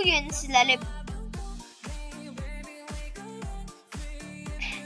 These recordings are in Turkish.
bugün sizlerle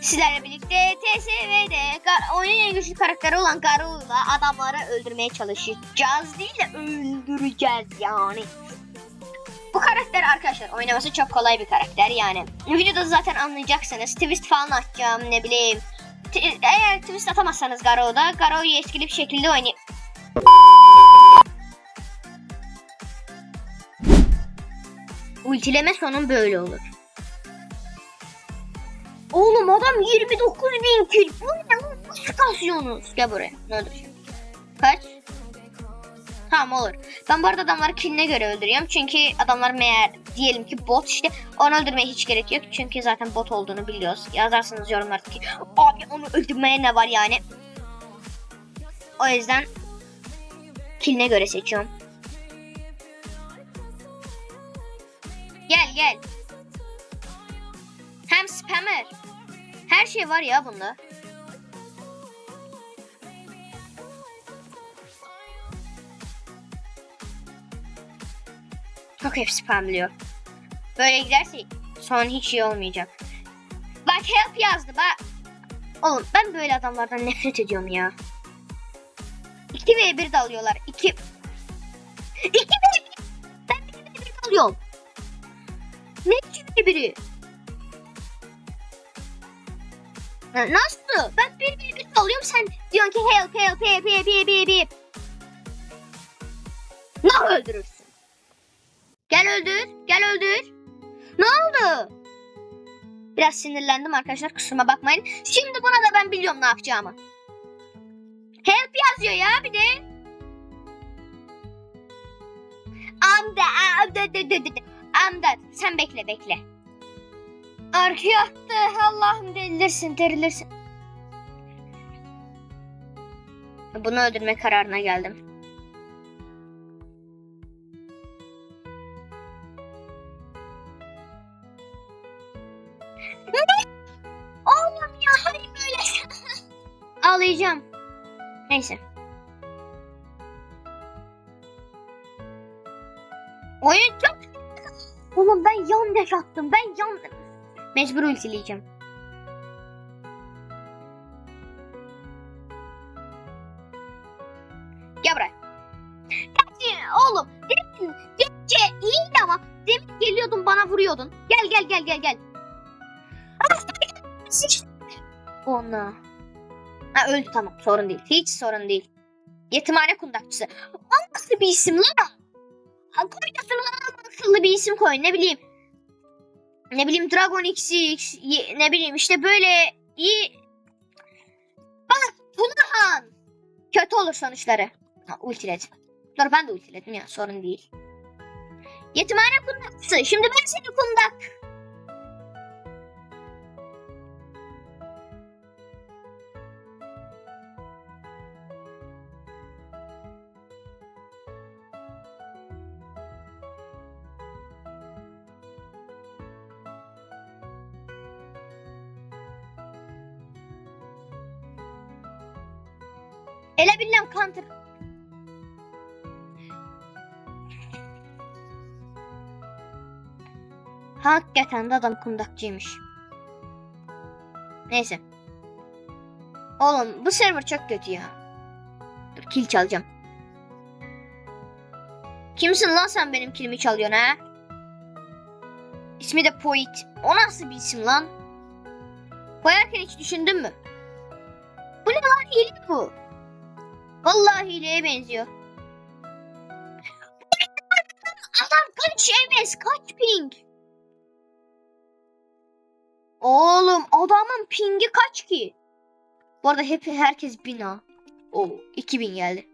sizlerle birlikte TSV'de oyunun en güçlü karakteri olan Garu'yla adamları öldürmeye çalışacağız değil de öldüreceğiz yani. Bu karakter arkadaşlar oynaması çok kolay bir karakter yani. Videoda zaten anlayacaksınız. Twist falan atacağım ne bileyim. T- eğer twist atamazsanız Garo'da Garo'yu etkili bir şekilde oynay... Ultileme sonun böyle olur. Oğlum adam 29 bin kill. Bu ne? Nasıl kasıyorsunuz? Gel buraya. Ne olur. Kaç? Tamam olur. Ben bu arada adamları killine göre öldürüyorum. Çünkü adamlar meğer diyelim ki bot işte onu öldürmeye hiç gerek yok. Çünkü zaten bot olduğunu biliyoruz. Yazarsınız yorumlarda ki abi onu öldürmeye ne var yani. O yüzden killine göre seçiyorum. Gel. Hem spammer. Her şey var ya bunda. Çok hep spamlıyor. Böyle giderse son hiç iyi olmayacak. Bak help yazdı bak. Oğlum ben böyle adamlardan nefret ediyorum ya. 2 v 1 dalıyorlar. 2 2 v 1 Ben 1 v 1 dalıyorum. Ne 2 v 1'i? Nasıl? Ben 1 v 1 dalıyorum sen diyorsun ki help help help help help help help. Ne öldürürsün? Gel öldür. Gel öldür. Ne oldu? Biraz sinirlendim arkadaşlar kusuruma bakmayın. Şimdi buna da ben biliyorum ne yapacağımı. Help yazıyor ya bir de. Amda, amda, amda, amda, amda. Sen bekle bekle. Arkaya attı. Allah'ım delirsin, derilirsin. Bunu öldürme kararına geldim. Oğlum ya hayır böyle. Ağlayacağım. Neyse. Oyun çok... Oğlum ben yan deş attım. Ben yan... Mecbur ultileyeceğim. Gel buraya. Gerçi oğlum demin gece iyiydi ama demin geliyordun bana vuruyordun. Gel gel gel gel gel. Ona. Ha öldü tamam sorun değil. Hiç sorun değil. Yetimhane kundakçısı. O nasıl bir isim lan? Ha, Koydasın akıllı bir isim koy ne bileyim. Ne bileyim Dragon XX ye- ne bileyim işte böyle iyi. Bak Tunahan. Kötü olur sonuçları. Ha, ultiledim. Dur ben de ultiledim ya sorun değil. Yetimhane kundakçısı. Şimdi ben seni kundak. Ele bilmem counter. Hakikaten de adam kundakçıymış. Neyse. Oğlum bu server çok kötü ya. Dur kill çalacağım. Kimsin lan sen benim kilimi çalıyorsun ha? İsmi de Poit. O nasıl bir isim lan? Koyarken hiç düşündün mü? Bu ne lan hile bu? Vallahi hileye benziyor. Adam kaç MS kaç ping? Oğlum adamın pingi kaç ki? Bu arada hep herkes bina. O 2000 geldi.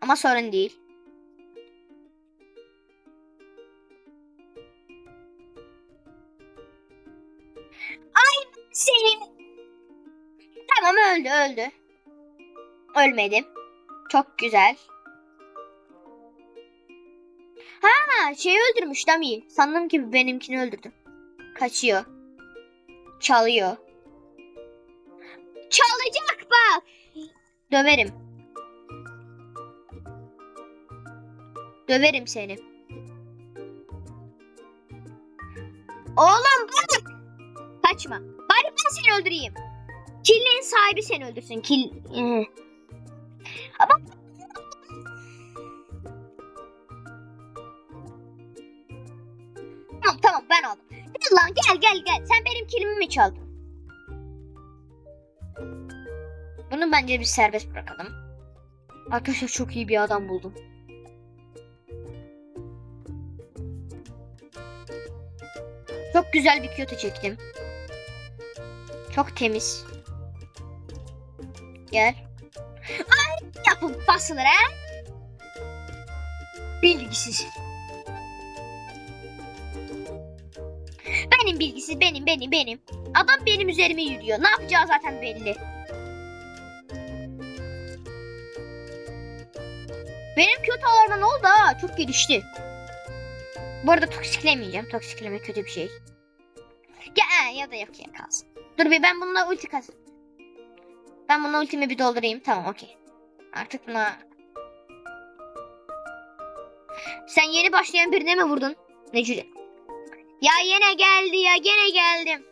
Ama sorun değil. Ay senin. Tamam öldü öldü. Ölmedim. Çok güzel. Ha şey öldürmüş Dami. Sandım ki benimkini öldürdü. Kaçıyor. Çalıyor. Çalacak bak. Döverim. Döverim seni. Oğlum bırak. Kaçma. Bari ben seni öldüreyim. Killin sahibi seni öldürsün. Kill... Ama... Tamam tamam ben aldım. Gel lan gel gel gel. Sen benim killimi mi çaldın? Bunu bence bir serbest bırakalım. Arkadaşlar çok iyi bir adam buldum. Çok güzel bir Kyoto çektim. Çok temiz. Gel. Basılır ha. Bilgisiz. Benim bilgisiz benim benim benim. Adam benim üzerime yürüyor. Ne yapacağı zaten belli. Benim Kyoto'larıma ne oldu ha? Çok gelişti. Bu arada toksiklemeyeceğim. Toksikleme kötü bir şey. Ya, ya da yok ya kalsın. Dur bir ben bununla ulti kas. Ben bununla ultimi bir doldurayım. Tamam okey. Artık buna... Sen yeni başlayan birine mi vurdun? Necile? Ya yine geldi ya gene geldim.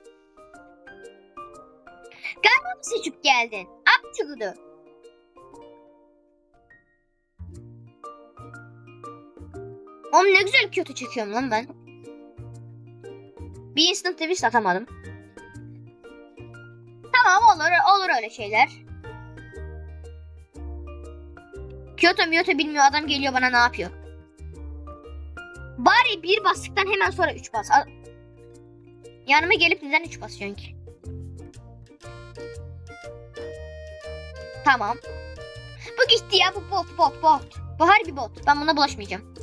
Galiba mı seçip geldin? Ab çıkıdı. Oğlum ne güzel kötü çekiyorum lan ben. Bir instant twist atamadım. Tamam olur olur öyle şeyler. Kyoto Miyoto bilmiyor adam geliyor bana ne yapıyor. Bari bir bastıktan hemen sonra üç bas. Yanıma gelip neden üç basıyorsun ki? Tamam. Bu gitti ya bu bot bot bot. Bu harbi bot. Ben buna bulaşmayacağım.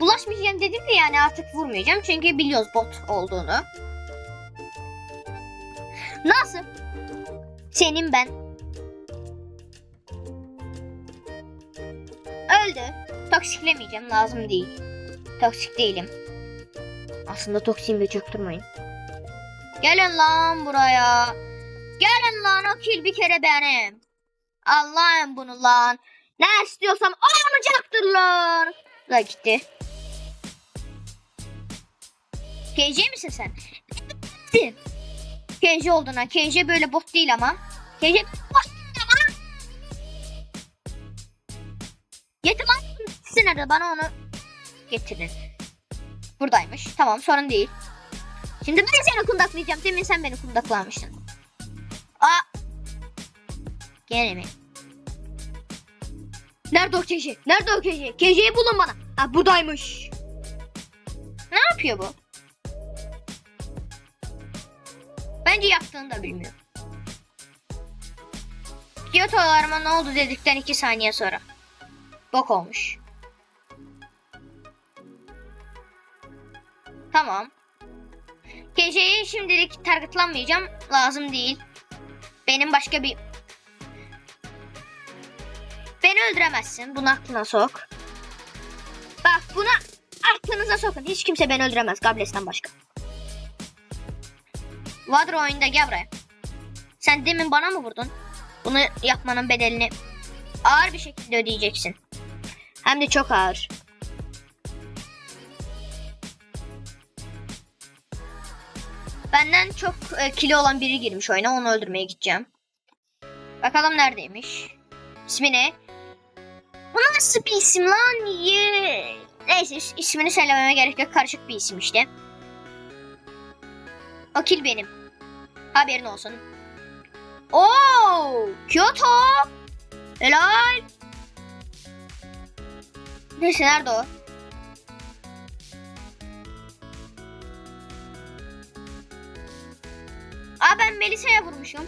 Bulaşmayacağım dedim de yani artık vurmayacağım. Çünkü biliyoruz bot olduğunu. Nasıl? Senin ben. Öldü. Toksiklemeyeceğim. Lazım değil. Toksik değilim. Aslında toksiyim de çaktırmayın. Gelin lan buraya. Gelin lan o kill bir kere benim. Allah'ım bunu lan. Ne istiyorsam olmayacaktır lan. Da gitti. KJ misin sen? KJ oldun ha. KJ böyle bot değil ama. KJ bot annesi nerede? Bana onu getirin. Buradaymış. Tamam sorun değil. Şimdi ben seni kundaklayacağım. Demin sen beni kundaklamıştın. Aa. Gene mi? Nerede o KJ? Nerede o KJ? KJ'yi bulun bana. Ha buradaymış. Ne yapıyor bu? Bence yaptığını da bilmiyor. Kyoto'larıma ne oldu dedikten iki saniye sonra. Bok olmuş. Tamam. KJ'yi şimdilik targetlanmayacağım. Lazım değil. Benim başka bir... Beni öldüremezsin. Bunu aklına sok. Bak bunu aklınıza sokun. Hiç kimse beni öldüremez. Gables'ten başka. Vadro oyunda gel buraya. Sen demin bana mı vurdun? Bunu yapmanın bedelini ağır bir şekilde ödeyeceksin. Hem de çok ağır. Benden çok e, kilo olan biri girmiş oyuna. Onu öldürmeye gideceğim. Bakalım neredeymiş. İsmi ne? Bu nasıl bir isim lan? Ye. Neyse is- ismini söylememe gerek yok. Karışık bir isim işte. O kill benim. Haberin olsun. Oo, Kyoto. Helal. Neyse nerede o? Aa ben Melisa'ya vurmuşum.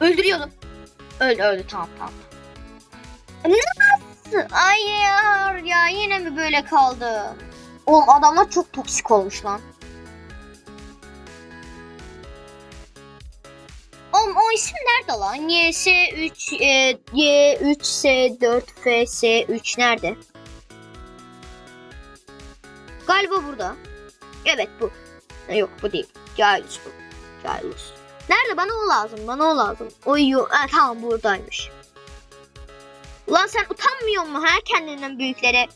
Öldürüyordum. Öldü öldü tamam tamam. Nasıl? Hayır ya yine mi böyle kaldı? Oğlum adamlar çok toksik olmuş lan. Oğlum o isim nerede lan? YS3 e, Y3S4FS3 nerede? Galiba burada. Evet bu. Yok bu değil. Giles bu. Giles. Nerede? Bana o lazım. Bana o lazım. O iyi. Ha, tamam buradaymış. Ulan sen utanmıyor mu ha kendinden büyüklere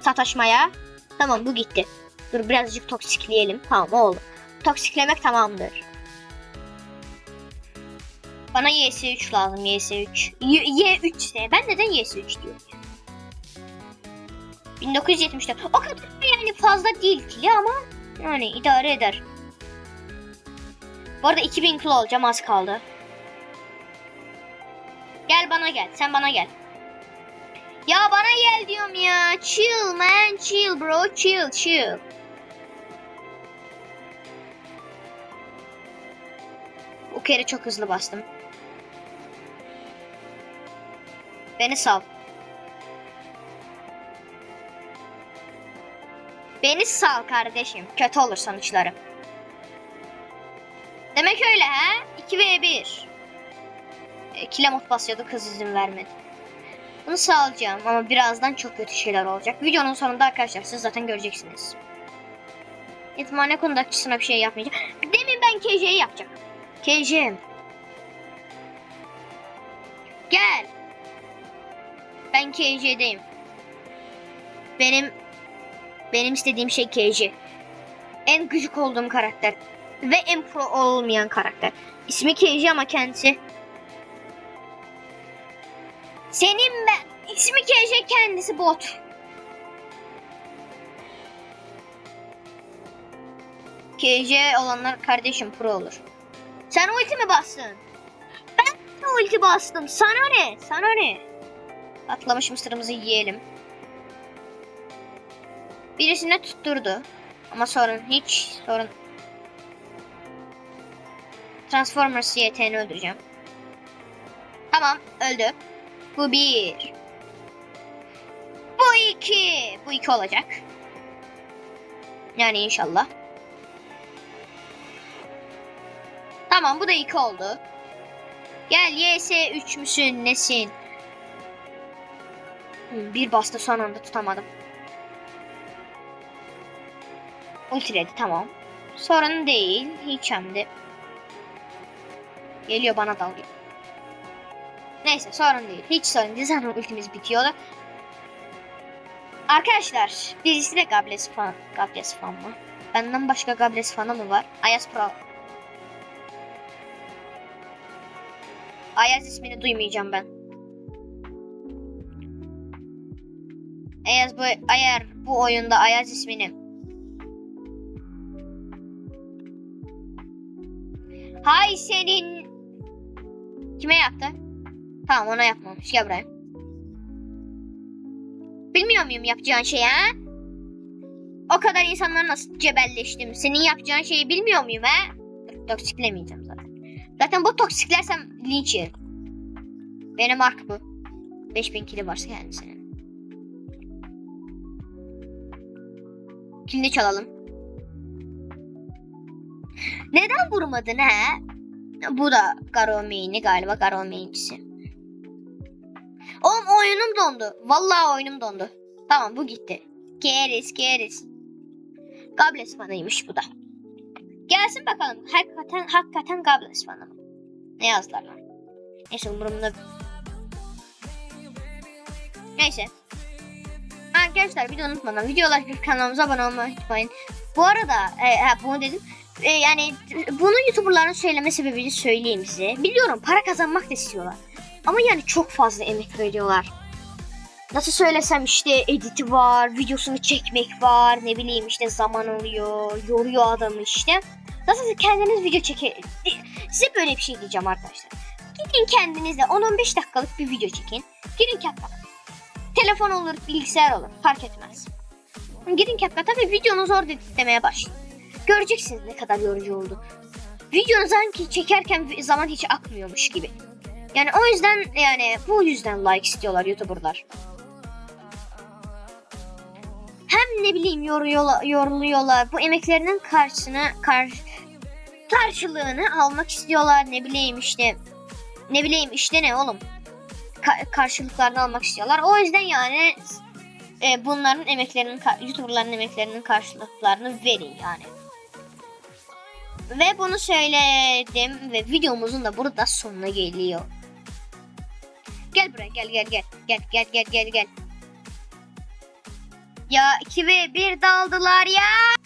sataşmaya. Tamam bu gitti. Dur birazcık toksikleyelim. Tamam oldu. Toksiklemek tamamdır. Bana YS3 lazım YS3. Y- Y3 ise ben neden YS3 diyorum ya? 1974. O kadar da yani fazla değil ki ama yani idare eder. Bu arada 2000 kilo olacağım az kaldı. Gel bana gel. Sen bana gel. Ya bana gel diyorum ya. Chill man. Chill bro. Chill chill. Bu kere çok hızlı bastım. Beni sal. Beni sal kardeşim. Kötü olur sonuçları. Demek öyle ha? 2 ve 1. E, Kilemot basıyordu kız izin vermedi. Bunu sağlayacağım ama birazdan çok kötü şeyler olacak. Videonun sonunda arkadaşlar siz zaten göreceksiniz. Yetimhane kundakçısına bir şey yapmayacağım. Demin ben KJ'yi yapacağım. KJ'm. Gel. Ben KJ'deyim. Benim benim istediğim şey KJ. En gıcık olduğum karakter. Ve en pro olmayan karakter. İsmi KJ ama kendisi. Senin ben. İsmi KJ kendisi bot. KJ olanlar kardeşim pro olur. Sen ulti mi bastın? Ben de ulti bastım. Sana ne? Sana ne? Atlamış mısırımızı yiyelim. Birisine tutturdu. Ama sorun hiç sorun. Transformers YT'ni öldüreceğim. Tamam öldü. Bu bir. Bu iki. Bu iki olacak. Yani inşallah. Tamam bu da iki oldu. Gel YS 3 müsün nesin? Hmm, Bir bastı son anda tutamadım. Ultiledi tamam. Sorun değil. Hiç hem de. Geliyor bana dalıyor. Neyse sorun değil. Hiç sorun değil. Zaten ultimiz bitiyordu. Arkadaşlar birisi de Gables fan. Gables fan mı? Benden başka Gables fanı mı var? Ayaz Pro. Ayaz ismini duymayacağım ben. Ayaz bu eğer bu oyunda Ayaz ismini Hay senin kime yaptı? Tamam ona yapmamış. Gel buraya. Bilmiyor muyum yapacağın şeyi ha? O kadar insanları nasıl cebelleştim. Senin yapacağın şeyi bilmiyor muyum ha? Toksiklemeyeceğim zaten. Zaten bu toksiklersem linç yerim. Benim mark bu. 5000 kili varsa senin. Kilini çalalım. Neden vurmadın ha? Bu da Garo main'i galiba Garo main'cisi. Oğlum oyunum dondu. Vallahi oyunum dondu. Tamam bu gitti. Keriz keriz. Gables fanıymış bu da. Gelsin bakalım. Hakikaten hakikaten Gables fanı mı? Ne yazdılar lan? Neyse umurumda. Neyse. Arkadaşlar video unutmadan videolar kanalımıza abone olmayı unutmayın. Bu arada e, ha, bunu dedim. E, yani bunu YouTuber'ların söyleme sebebini söyleyeyim size. Biliyorum para kazanmak da istiyorlar. Ama yani çok fazla emek veriyorlar. Nasıl söylesem işte editi var, videosunu çekmek var, ne bileyim işte zaman alıyor, yoruyor adamı işte. Nasıl kendiniz video çeke... Size böyle bir şey diyeceğim arkadaşlar. Gidin kendinize 10-15 dakikalık bir video çekin. Girin CapCut'a. Telefon olur, bilgisayar olur, fark etmez. Girin CapCut'a ve videonuzu orada editlemeye başlayın. Göreceksiniz ne kadar yorucu oldu. Videonu sanki çekerken zaman hiç akmıyormuş gibi. Yani o yüzden yani bu yüzden like istiyorlar YouTuber'lar. Hem ne bileyim yoruyorlar, yoruluyorlar. Bu emeklerinin karşısını kar, karşılığını almak istiyorlar. Ne bileyim işte ne bileyim işte ne oğlum Ka- karşılıklarını almak istiyorlar. O yüzden yani e, bunların emeklerinin YouTuber'ların emeklerinin karşılıklarını verin yani. Ve bunu söyledim ve videomuzun da burada sonuna geliyor. Gel buraya gel gel gel. Gel gel gel gel gel. Ya 2 ve 1 daldılar ya.